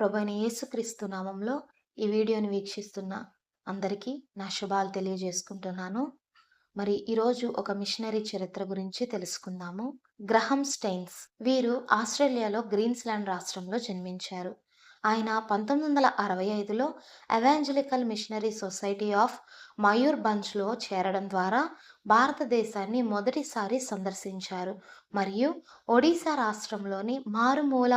ప్రభైన యేసుక్రీస్తు నామంలో ఈ వీడియోని వీక్షిస్తున్న అందరికీ నా శుభాలు తెలియజేసుకుంటున్నాను. మరి ఈరోజు ఒక మిషనరీ చరిత్ర గురించి తెలుసుకుందాము. గ్రహం స్టెయిన్స్. వీరు ఆస్ట్రేలియాలో గ్రీన్స్లాండ్ రాష్ట్రంలో జన్మించారు. ఆయన పంతొమ్మిది వందల అరవై ఐదులో evangelical missionary society of Mayur బంచ్లో చేరడం ద్వారా భారతదేశాన్ని మొదటిసారి సందర్శించారు. మరియు ఒడిశా రాష్ట్రంలోని మారుమూల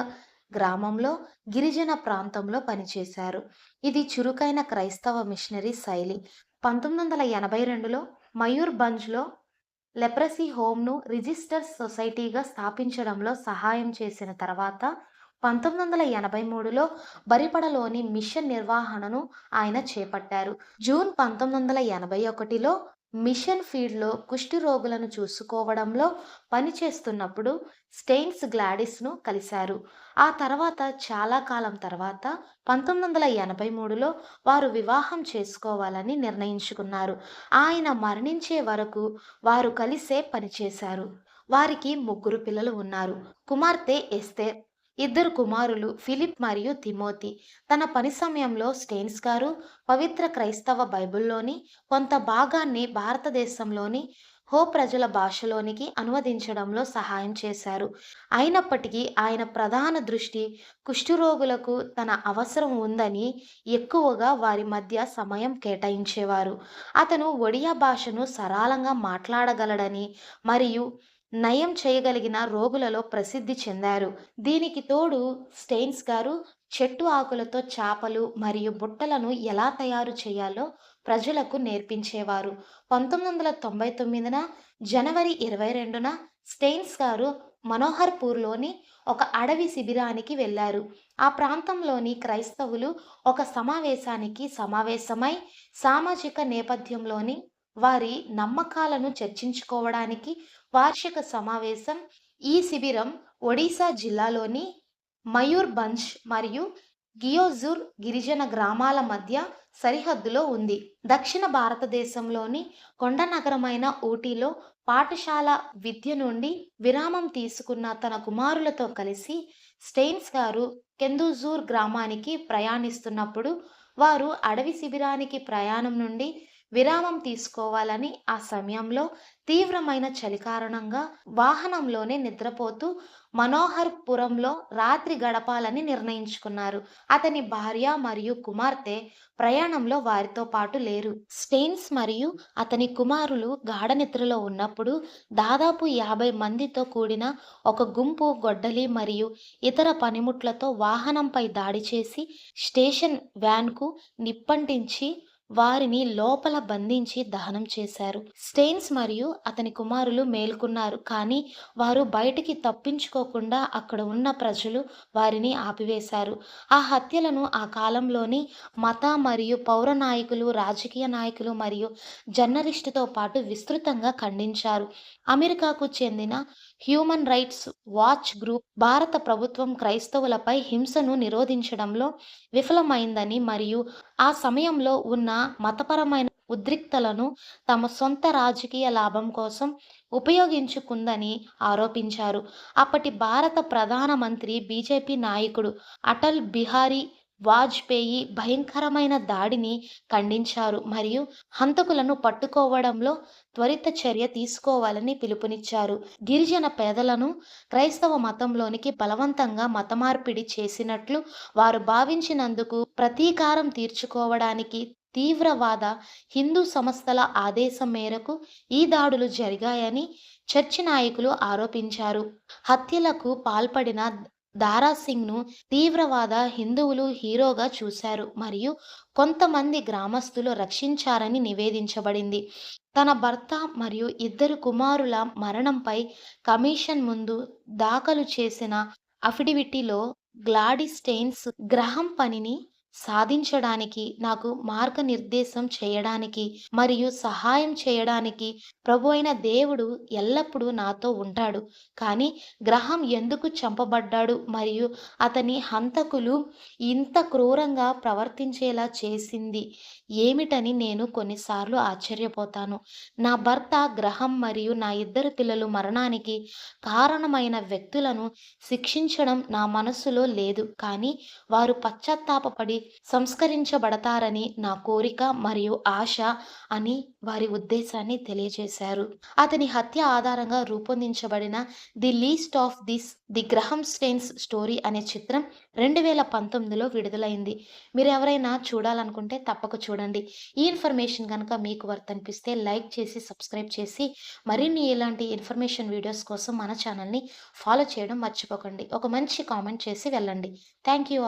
గ్రామంలో గిరిజన ప్రాంతంలో పనిచేశారు. ఇది చురుకైన క్రైస్తవ మిషనరీ శైలి. పంతొమ్మిది వందల ఎనభై రెండులో మయూర్ బంజ్లో లెప్రసీ హోమ్ను రిజిస్టర్ సొసైటీగా స్థాపించడంలో సహాయం చేసిన తర్వాత పంతొమ్మిది వందల ఎనభై మూడులో బరిపడలోని మిషన్ నిర్వహణను ఆయన చేపట్టారు. జూన్ పంతొమ్మిది వందల ఎనభై ఒకటిలో మిషన్ ఫీల్డ్లో కుష్టి రోగులను చూసుకోవడంలో పనిచేస్తున్నప్పుడు స్టెయిన్స్ గ్లాడిస్ను కలిశారు. ఆ తర్వాత చాలా కాలం తర్వాత పంతొమ్మిది వందల ఎనభై మూడులో వారు వివాహం చేసుకోవాలని నిర్ణయించుకున్నారు. ఆయన మరణించే వరకు వారు కలిసే పనిచేశారు వారికి ముగ్గురు పిల్లలు ఉన్నారు. కుమార్తె ఎస్తేర్ ఇద్దరు కుమారులు ఫిలిప్ మరియు తిమోతి. తన పని సమయంలో స్టెయిన్స్ గారు పవిత్ర క్రైస్తవ బైబిల్లోని కొంత భాగాన్ని భారతదేశంలోని హో ప్రజల భాషలోనికి అనువదించడంలో సహాయం చేశారు. అయినప్పటికీ ఆయన ప్రధాన దృష్టి కుష్ఠరోగులకు తన అవసరం ఉందని ఎక్కువగా వారి మధ్య సమయం కేటాయించేవారు. అతను ఒడియా భాషను సరళంగా మాట్లాడగలడని మరియు నయం చేయగలిగిన రోగులలో ప్రసిద్ధి చెందారు. దీనికి తోడు స్టెయిన్స్ గారు చెట్టు ఆకులతో చేపలు మరియు బుట్టలను ఎలా తయారు చేయాలో ప్రజలకు నేర్పించేవారు. పంతొమ్మిది వందల తొంభై తొమ్మిదిన జనవరి ఇరవై రెండున స్టెయిన్స్ గారు మనోహర్పూర్లోని ఒక అడవి శిబిరానికి వెళ్ళారు. ఆ ప్రాంతంలోని క్రైస్తవులు ఒక సమావేశానికి సమావేశమై సామాజిక నేపథ్యంలోని వారి నమ్మకాలను చర్చించుకోవడానికి వార్షిక సమావేశం ఈ శిబిరం ఒడిశా జిల్లాలోని మయూర్ మరియు గియోజూర్ గిరిజన గ్రామాల మధ్య సరిహద్దులో ఉంది. దక్షిణ భారతదేశంలోని కొండ నగరమైన ఊటీలో పాఠశాల విద్య నుండి విరామం తీసుకున్న తన కుమారులతో కలిసి స్టెయిన్స్ గారు కెందుజూర్ గ్రామానికి ప్రయాణిస్తున్నప్పుడు వారు అడవి శిబిరానికి ప్రయాణం నుండి విరామం తీసుకోవాలని ఆ సమయంలో తీవ్రమైన చలి కారణంగా వాహనంలోనే నిద్రపోతూ మనోహర్పురంలో రాత్రి గడపాలని నిర్ణయించుకున్నారు. అతని భార్య మరియు కుమార్తె ప్రయాణంలో వారితో పాటు లేరు. స్టెయిన్స్ మరియు అతని కుమారులు గాఢ నిద్రలో ఉన్నప్పుడు దాదాపు యాభై మందితో కూడిన ఒక గుంపు గొడ్డలి మరియు ఇతర పనిముట్లతో వాహనంపై దాడి చేసి స్టేషన్ వ్యాన్కు నిప్పంటించి వారిని లోపల బంధించి దహనం చేశారు. స్టెయిన్స్ మరియు అతని కుమారులు మేల్కొన్నారు కానీ వారు బయటికి తప్పించుకోకుండా అక్కడ ఉన్న ప్రజలు వారిని ఆపివేశారు. ఆ హత్యలను ఆ కాలంలోని మత మరియు పౌర నాయకులు రాజకీయ నాయకులు మరియు జర్నలిస్టుతో పాటు విస్తృతంగా ఖండించారు. అమెరికాకు చెందిన హ్యూమన్ రైట్స్ వాచ్ గ్రూప్ భారత ప్రభుత్వం క్రైస్తవులపై హింసను నిరోధించడంలో విఫలమైందని మరియు ఆ సమయంలో ఉన్న మతపరమైన ఉద్రిక్తలను తమ సొంత రాజకీయ లాభం కోసం ఉపయోగించుకుందని ఆరోపించారు. అప్పటి భారత ప్రధానమంత్రి బీజేపీ నాయకుడు అటల్ బిహారీ వాజ్పేయి భయంకరమైన దాడిని ఖండించారు మరియు హంతకులను పట్టుకోవడంలో త్వరిత చర్య తీసుకోవాలని పిలుపునిచ్చారు. గిరిజన పేదలను క్రైస్తవ మతంలోనికి బలవంతంగా మతమార్పిడి చేసినట్లు వారు భావించినందుకు ప్రతీకారం తీర్చుకోవడానికి తీవ్రవాద హిందూ సంస్థల ఆదేశం మేరకు ఈ దాడులు జరిగాయని చర్చి నాయకులు ఆరోపించారు. హత్యలకు పాల్పడిన దారాసింగ్ను తీవ్రవాద హిందువులు హీరోగా చూశారు మరియు కొంతమంది గ్రామస్తులు రక్షించారని నివేదించబడింది. తన భర్త మరియు ఇద్దరు కుమారుల మరణంపై కమిషన్ ముందు దాఖలు చేసిన అఫిడవిటీలో గ్లాడిస్టెయిన్స్ గ్రహం పనిని సాధించడానికి నాకు మార్గనిర్దేశం చేయడానికి మరియు సహాయం చేయడానికి ప్రభు అయిన దేవుడు ఎల్లప్పుడూ నాతో ఉంటాడు. కానీ గ్రహం ఎందుకు చంపబడ్డాడు మరియు అతని హంతకులు ఇంత క్రూరంగా ప్రవర్తించేలా చేసింది? ఏమిటని నేను కొన్నిసార్లు ఆశ్చర్యపోతాను. నా భర్త గ్రహం మరియు నా ఇద్దరు పిల్లలు మరణానికి కారణమైన వ్యక్తులను శిక్షించడం నా మనస్సులో లేదు. కానీ వారు పశ్చాత్తాపపడి సంస్కరించబడతారని నా కోరిక మరియు ఆశ అని వారి ఉద్దేశాన్ని తెలియజేశారు. అతని హత్య ఆధారంగా రూపొందించబడిన the least of this the Graham Staines story అనే చిత్రం రెండు వేల పంతొమ్మిదిలో విడుదలైంది. మీరు ఎవరైనా చూడాలనుకుంటే తప్పక చూడండి. ఈ ఇన్ఫర్మేషన్ కనుక మీకు వర్తనిపిస్తే లైక్ చేసి సబ్స్క్రైబ్ చేసి మరిన్ని ఇలాంటి ఇన్ఫర్మేషన్ వీడియోస్ కోసం మన ఛానల్ని ఫాలో చేయడం మర్చిపోకండి. ఒక మంచి కామెంట్ చేసి వెళ్ళండి. Thank you.